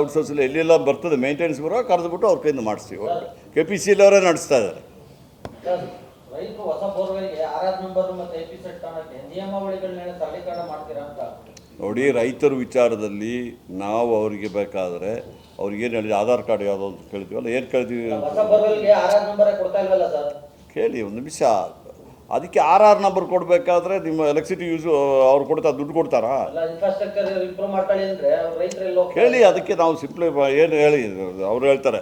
ಔಟ್ಸೋರ್ಸಲ್ಲಿ ಎಲ್ಲೆಲ್ಲ ಬರ್ತದೆ ಮೇಂಟೆನೆನ್ಸ್ ಬರೋ ಕರೆದುಬಿಟ್ಟು ಅವ್ರ ಕೈಯಿಂದ ಮಾಡಿಸ್ತೀವಿ. ಕೆ ಪಿ ಸಿ ಅವರೇ ನಡೆಸ್ತಾ ಇದ್ದಾರೆ. ನೋಡಿ ರೈತರ ವಿಚಾರದಲ್ಲಿ ನಾವು ಅವರಿಗೆ ಬೇಕಾದರೆ ಅವ್ರಿಗೇನು ಹೇಳಿದ್ವಿ ಆಧಾರ್ ಕಾರ್ಡ್ ಯಾವುದೋ ಅಂತ ಕೇಳ್ತೀವಲ್ಲ ಏನು ಕೇಳ್ತೀವಿ ಕೇಳಿ ಒಂದು ನಿಮಿಷ. ಅದಕ್ಕೆ ಆರ್ ಆರ್ ನಂಬರ್ ಕೊಡಬೇಕಾದ್ರೆ ನಿಮ್ಮ ಎಲೆಕ್ಟ್ರಿಸಿಟಿ ಯೂಸ್ ಅವ್ರು ಕೊಡ್ತಾ ದುಡ್ಡು ಕೊಡ್ತಾರಾ? ಹೇಳಿ ಇನ್ಫ್ರಾಸ್ಟ್ರಕ್ಚರ್ ಇಂಪ್ರೂವ್ ಮಾಡ್ಕೊಳ್ಳಿ ಅಂದ್ರೆ ಅವ್ರ ರೈತರೆಲ್ಲ ಕೇಳಿ ಅದಕ್ಕೆ ನಾವು ಸಿಂಪ್ಲಿ ಏನು ಹೇಳಿ ಅವ್ರು ಹೇಳ್ತಾರೆ.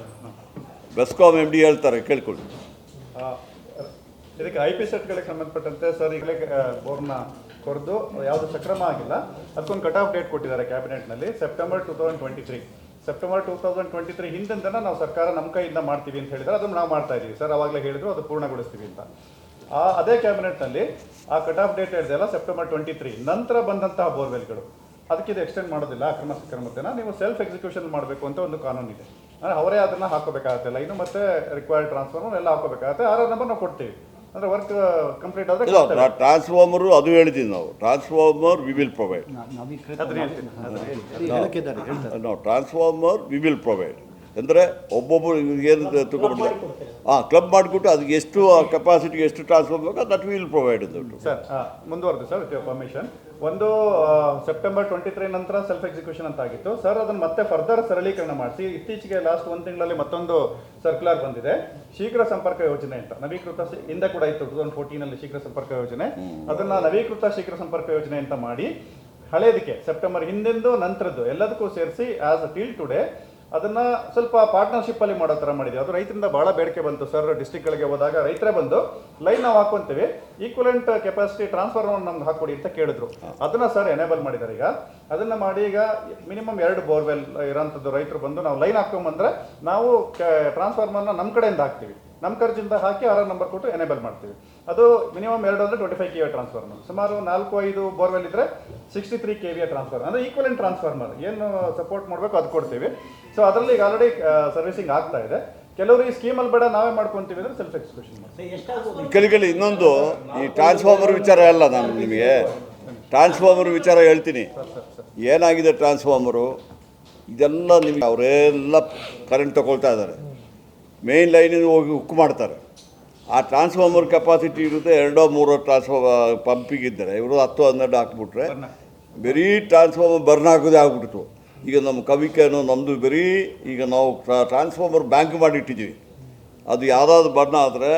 ಬೆಸ್ಕಾಮ್ ಎಂ ಡಿ ಹೇಳ್ತಾರೆ ಕೇಳ್ಕೊಳ್ಳಿ. ಇದಕ್ಕೆ ಐ ಪಿ ಸೆಟ್ಗಳಿಗೆ ಸಂಬಂಧಪಟ್ಟಂತೆ ಸರ್ ಈಗಲೇ ಬೋರ್ನ ಕೊರೆದು ಯಾವುದು ಸಕ್ರಮ ಆಗಿಲ್ಲ. ಅದಕ್ಕೊಂದು ಕಟ್ ಆಫ್ ಡೇಟ್ ಕೊಟ್ಟಿದ್ದಾರೆ ಕ್ಯಾಬಿನೆಟ್ನಲ್ಲಿ September two thousand twenty three September two thousand twenty three ಹಿಂದಿಂದನ ನಾವು ಸರ್ಕಾರ ನಮ್ಮ ಕೈಯಿಂದ ಮಾಡ್ತೀವಿ ಅಂತ ಹೇಳಿದ್ರೆ ಅದನ್ನು ನಾವು ಮಾಡ್ತಾ ಇದ್ದೀವಿ ಸರ್ ಅವಾಗಲೇ ಹೇಳಿದ್ರು ಅದು ಪೂರ್ಣಗೊಳಿಸ್ತೀವಿ ಅಂತ. ಆ ಅದೇ ಕ್ಯಾಬಿನೆಟ್ನಲ್ಲಿ ಆ ಕಟ್ ಆಫ್ ಡೇಟ್ ಹೇಳಿದೆಲ್ಲ ಸೆಪ್ಟೆಂಬರ್ ಟ್ವೆಂಟಿ ತ್ರೀ ನಂತರ ಬಂದಂತಹ ಬೋರ್ವೆಲ್ಗಳು. ಅದಕ್ಕೆ ಇದು ಎಕ್ಸ್ಟೆಂಡ್ ಮಾಡೋದಿಲ್ಲ ಅಕ್ರಮ ಸಕ್ರಮತೆನ ನೀವು ಸೆಲ್ಫ್ ಎಕ್ಸಿಕ್ಯೂಷನ್ ಮಾಡಬೇಕು ಅಂತ ಒಂದು ಕಾನೂನು ಇದೆ. ಅಂದರೆ ಅವರೇ ಅದನ್ನು ಹಾಕೋಬೇಕಾಗತ್ತೆ ಇನ್ನು ಮತ್ತೆ ರಿಕ್ವೈರ್ಡ್ ಟ್ರಾನ್ಸ್ಫಾರ್ಮರ್ ಎಲ್ಲ ಹಾಕೋಬೇಕಾಗತ್ತೆ ಆರ್ ನಂಬರ್ ನಾವು ಕೊಡ್ತೀವಿ. ಅಂದರೆ ವರ್ಕ್ ಕಂಪ್ಲೀಟ್ ಆದರೆ ಟ್ರಾನ್ಸ್ಫಾರ್ಮರ್ ಟ್ರಾನ್ಸ್ಫಾರ್ಮರು ಅದು ಹೇಳಿದ್ದೀವಿ ನಾವು. ಟ್ರಾನ್ಸ್ಫಾರ್ಮರ್ ವಿ ವಿಲ್ ಪ್ರೊವೈಡ್ ಅದನ್ನ ಹೇಳ್ತೀನಿ ನಾವು ಟ್ರಾನ್ಸ್ಫಾರ್ಮರ್ ವಿ ವಿಲ್ ಪ್ರೊವೈಡ್ ಅಂದರೆ ಒಬ್ಬೊಬ್ಬರು ಏನು ತಗೊಂಡಿಲ್ಲ ಹಾಂ ಕ್ಲಬ್ ಮಾಡಿಬಿಟ್ಟು ಅದಕ್ಕೆ ಎಷ್ಟು ಕೆಪಾಸಿಟಿಗೆ ಎಷ್ಟು ಟ್ರಾನ್ಸ್ಫರ್ ಬೇಕು ದಟ್ ವಿಲ್ ಪ್ರೊವೈಡ್ ದುಡ್ಡು ಸರ್ ಮುಂದುವರೆದು ಸರ್ ಪರ್ಮಿಷನ್ ಒಂದು ಸೆಪ್ಟೆಂಬರ್ ಟ್ವೆಂಟಿ ತ್ರೀ ನಂತರ ಸೆಲ್ಫ್ ಎಕ್ಸಿಕ್ಯೂಷನ್ ಅಂತ ಆಗಿತ್ತು. ಸರ್ ಅದನ್ನು ಮತ್ತೆ ಫರ್ದರ್ ಸರಳೀಕರಣ ಮಾಡಿಸಿ ಇತ್ತೀಚೆಗೆ ಲಾಸ್ಟ್ ಒಂದು ತಿಂಗಳಲ್ಲಿ ಮತ್ತೊಂದು ಸರ್ಕ್ಯುಲರ್ ಬಂದಿದೆ. ಶೀಘ್ರ ಸಂಪರ್ಕ ಯೋಜನೆ ಅಂತ. ನವೀಕೃತ ಇಂದ ಹಿಂದೆ ಕೂಡ ಇತ್ತು ಟೂ ತೌಸಂಡ್ ಫೋರ್ಟೀನಲ್ಲಿ ಶೀಘ್ರ ಸಂಪರ್ಕ ಯೋಜನೆ. ಅದನ್ನು ನವೀಕೃತ ಶೀಘ್ರ ಸಂಪರ್ಕ ಯೋಜನೆ ಅಂತ ಮಾಡಿ ಹಳೇದಕ್ಕೆ ಸೆಪ್ಟೆಂಬರ್ ಹಿಂದೆಂದು ನಂತರದ್ದು ಎಲ್ಲದಕ್ಕೂ ಸೇರಿಸಿ ಆಸ್ ಟೀಲ್ ಟುಡೇ ಅದನ್ನ ಸ್ವಲ್ಪ ಪಾರ್ಟ್ನರ್ಶಿಪ್ ಅಲ್ಲಿ ಮಾಡೋ ಥರ ಮಾಡಿದ್ವಿ. ಅದು ರೈತರಿಂದ ಬಹಳ ಬೇಡಿಕೆ ಬಂತು ಸರ್. ಡಿಸ್ಟಿಕ್ಗಳಿಗೆ ಹೋದಾಗ ರೈತರೇ ಬಂದು, ಲೈನ್ ನಾವು ಹಾಕೊಂತೀವಿ ಈಕ್ವಲೆಂಟ್ ಕೆಪಾಸಿಟಿ ಟ್ರಾನ್ಸ್ಫರ್ ನಮ್ಗೆ ಹಾಕೊಡಿ ಅಂತ ಕೇಳಿದ್ರು. ಅದನ್ನ ಸರ್ ಎನೇಬಲ್ ಮಾಡಿದ್ದಾರೆ ಈಗ. ಅದನ್ನ ಮಾಡಿ ಈಗ ಮಿನಿಮಮ್ ಎರಡು ಬೋರ್ವೆಲ್ ಇರೋಂಥದ್ದು ರೈತರು ಬಂದು ನಾವು ಲೈನ್ ಹಾಕ್ಕೊಂಬಂದ್ರೆ ನಾವು ಟ್ರಾನ್ಸ್ಫಾರ್ಮರ್ನ ನಮ್ಮ ಕಡೆಯಿಂದ ಹಾಕ್ತೀವಿ. ನಮ್ಮ ಖರ್ಚಿಂದ ಹಾಕಿ ಆರ್ ನಂಬರ್ ಕೊಟ್ಟು ಎನೇಬಲ್ ಮಾಡ್ತೀವಿ. ಅದು ಮಿನಿಮಮ್ ಎರಡು ಅಂದರೆ twenty five K V transformer ಸುಮಾರು ನಾಲ್ಕು ಐದು ಬೋರ್ವೆಲ್ ಇದ್ರೆ ಸಿಕ್ಸ್ಟಿ ತ್ರೀ ಕೆ ವಿಯ ಟ್ರಾನ್ಸ್ಫಾರ್ಮರ್ ಅಂದ್ರೆ ಈಕ್ವಲೆಂಟ್ ಟ್ರಾನ್ಸ್ಫಾರ್ಮರ್ ಏನು ಸಪೋರ್ಟ್ ಮಾಡಬೇಕು ಅದು ಕೊಡ್ತೀವಿ. ಸೊ ಅದರಲ್ಲಿ ಈಗ ಆಲ್ರೆಡಿ ಸರ್ವಿಸಿಂಗ್ ಆಗ್ತಾ ಇದೆ. ಕೆಲವರು ಈ ಸ್ಕೀಮಲ್ಲಿ ಬೇಡ ನಾವೇ ಮಾಡ್ಕೊತೀವಿ ಅಂದರೆ ಸೆಲ್ಫ್ ಎಕ್ಸ್ಪ್ರೆಷನ್ ಮಾಡ್ತೀವಿ ಕೆಳಗಡೆ ಇನ್ನೊಂದು ಈ ಟ್ರಾನ್ಸ್ಫಾರ್ಮರ್ ವಿಚಾರ ಅಲ್ಲ ನಾನು ನಿಮಗೆ. ಟ್ರಾನ್ಸ್ಫಾರ್ಮರ್ ವಿಚಾರ ಹೇಳ್ತೀನಿ. ಏನಾಗಿದೆ ಟ್ರಾನ್ಸ್ಫಾರ್ಮರು ಇದೆಲ್ಲ ನಿಮಗೆ ಅವರೆಲ್ಲ ಕರೆಂಟ್ ತಗೊಳ್ತಾ ಇದ್ದಾರೆ. ಮೇನ್ ಲೈನಿಂದ ಹೋಗಿ ಉಕ್ಕು ಮಾಡ್ತಾರೆ. ಆ ಟ್ರಾನ್ಸ್ಫಾರ್ಮರ್ ಕೆಪಾಸಿಟಿ ಇರುತ್ತೆ ಎರಡೋ ಮೂರೋ ಟ್ರಾನ್ಸ್ಫಾರ್ಮರ್ ಪಂಪಿಗಿದ್ದರೆ ಇವರು ಹತ್ತು ಹನ್ನೆರಡು ಹಾಕ್ಬಿಟ್ರೆ ಬರೀ ಟ್ರಾನ್ಸ್ಫಾರ್ಮರ್ ಬರ್ನ್ ಹಾಕೋದೇ ಆಗ್ಬಿಡ್ತು. ಈಗ ನಮ್ಮ ಕವಿಕೇನು ನಮ್ಮದು ಬರೀ ಈಗ ನಾವು ಟ್ರಾನ್ಸ್ಫಾರ್ಮರ್ ಬ್ಯಾಂಕ್ ಮಾಡಿಟ್ಟಿದ್ದೀವಿ. ಅದು ಯಾವುದಾದ್ರು ಬರ್ನ ಆದರೆ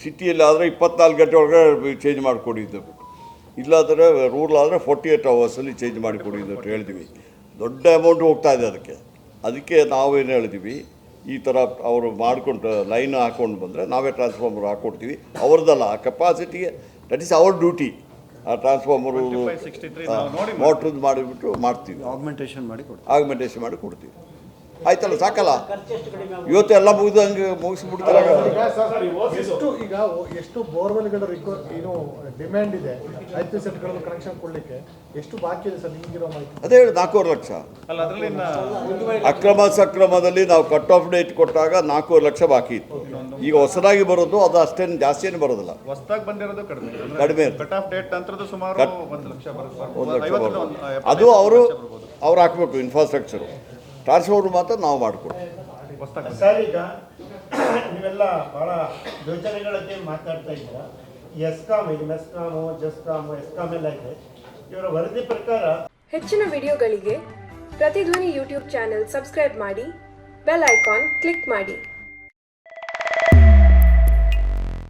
ಸಿಟಿಯಲ್ಲಿ ಆದರೆ ಇಪ್ಪತ್ನಾಲ್ಕು ಗಂಟೆ ಒಳಗೆ ಚೇಂಜ್ ಮಾಡಿಕೊಡಿ ಅಂತ ಇಲ್ಲಾದರೆ ರೂಲ್ ಆದರೆ ಫೋರ್ಟಿ ಏಟ್ ಅವರ್ಸಲ್ಲಿ ಚೇಂಜ್ ಮಾಡಿಕೊಡಿ ಅಂತ ಹೇಳಿದ್ವಿ ದೊಡ್ಡ ಅಮೌಂಟ್ ಹೋಗ್ತಾ ಇದೆ ಅದಕ್ಕೆ. ಅದಕ್ಕೆ ನಾವೇನು ಹೇಳ್ತೀವಿ ಈ ಥರ ಅವರು ಮಾಡ್ಕೊಂಡು ಲೈನ್ ಹಾಕ್ಕೊಂಡು ಬಂದರೆ ನಾವೇ ಟ್ರಾನ್ಸ್ಫಾರ್ಮರ್ ಹಾಕ್ಕೊಡ್ತೀವಿ ಅವ್ರದ್ದಲ್ಲ ಆ ಕೆಪಾಸಿಟಿಗೆ ದಟ್ ಈಸ್ ಅವರ್ ಡ್ಯೂಟಿ ಆ ಟ್ರಾನ್ಸ್ಫಾರ್ಮರು 25, 63 ನಾವು ನೋಡಿ ಮೋಟ್ರದ್ದು ಮಾಡಿಬಿಟ್ಟು ಮಾಡ್ತೀವಿ. ಆಗ್ಮೆಂಟೇಷನ್ ಮಾಡಿ ಕೊಡ್ತೀವಿ. ಆಗ್ಮೆಂಟೇಷನ್ ಮಾಡಿ ಕೊಡ್ತೀವಿ. ಆಯ್ತಲ್ಲ ಸಾಕಲ್ಲ? ಇವತ್ತು ಎಲ್ಲ ಮುಗಿದು ಹಂಗೆ ಮುಗಿಸ್ಬಿಡ್ತಾರೆ. ಈಗ ಎಷ್ಟು ಈಗ ಎಷ್ಟು ಬೋರ್ವೆಲ್ಗಳ ರಿಕ್ವ ಏನು ಡಿಮ್ಯಾಂಡ್ ಇದೆ ಐದು ಪಿ ಸೆಟ್ಗಳನ್ನು ಕನೆಕ್ಷನ್ ಕೊಡ್ಲಿಕ್ಕೆ ಎಷ್ಟು ಬಾಕಿ ಇದೆ ಸರ್ ನಿಮಗಿರೋ ಮಾಹಿತಿ? ಅದೇ ಹೇಳಿ ನಾಲ್ಕೂವರೆ ಲಕ್ಷ. ಅಲ್ಲ ಅದರಲ್ಲಿ ಅಕ್ರಮ ಸಕ್ರಮದಲ್ಲಿ ನಾವು ಕಟ್ ಆಫ್ ಡೇಟ್ ಕೊಟ್ಟಾಗ ನಾಲ್ಕೂವರೆ ಲಕ್ಷ ಬಾಕಿ ಇತ್ತು. ಈಗ ಹೊಸದಾಗಿ ಬರೋದು ಅದು ಅಷ್ಟೇನು ಜಾಸ್ತಿ ಏನು ಬರೋದಿಲ್ಲ. ಹೊಸದಾಗಿ ಬಂದಿರೋದು ಕಡಿಮೆ. ಕಡಿಮೆ. ಕಟ್ ಆಫ್ ಡೇಟ್ ನಂತರದ್ದು ಸುಮಾರು ಒಂದು ಲಕ್ಷ ಅದು ಅವರು ಅವ್ರು ಹಾಕಬೇಕು ಇನ್ಫ್ರಾಸ್ಟ್ರಕ್ಚರು ಟ್ರಾನ್ಸ್ಫೋರ್ಟ್ ಮಾತ್ರ ನಾವು ಮಾಡಿಕೊಡ್ತೀವಿ ಸರ್ ಈಗ ನೀವೆಲ್ಲ ಬಹಳ ಯೋಜನೆಗಳಿಗೆ ಮಾತಾಡ್ತಾ ಇದ್ದೀರಾ? ಎಸ್ಕಾಮ್ ಇದೆ ಮೆಸ್ಕಾಮು ಜಸ್ಕಾಮು ಎಸ್ಕಾಮ್ ಎಲ್ಲ ಇದೆ. ಇವರ ವರದಿ ಪ್ರಕಾರ ಹೆಚ್ಚಿನ ವಿಡಿಯೋಗಳಿಗೆ ಪ್ರತಿಧ್ವನಿ ಯೂಟ್ಯೂಬ್ ಚಾನೆಲ್ ಸಬ್ಸ್ಕ್ರೈಬ್ ಮಾಡಿ ಬೆಲ್ ಐಕಾನ್ ಕ್ಲಿಕ್ ಮಾಡಿ.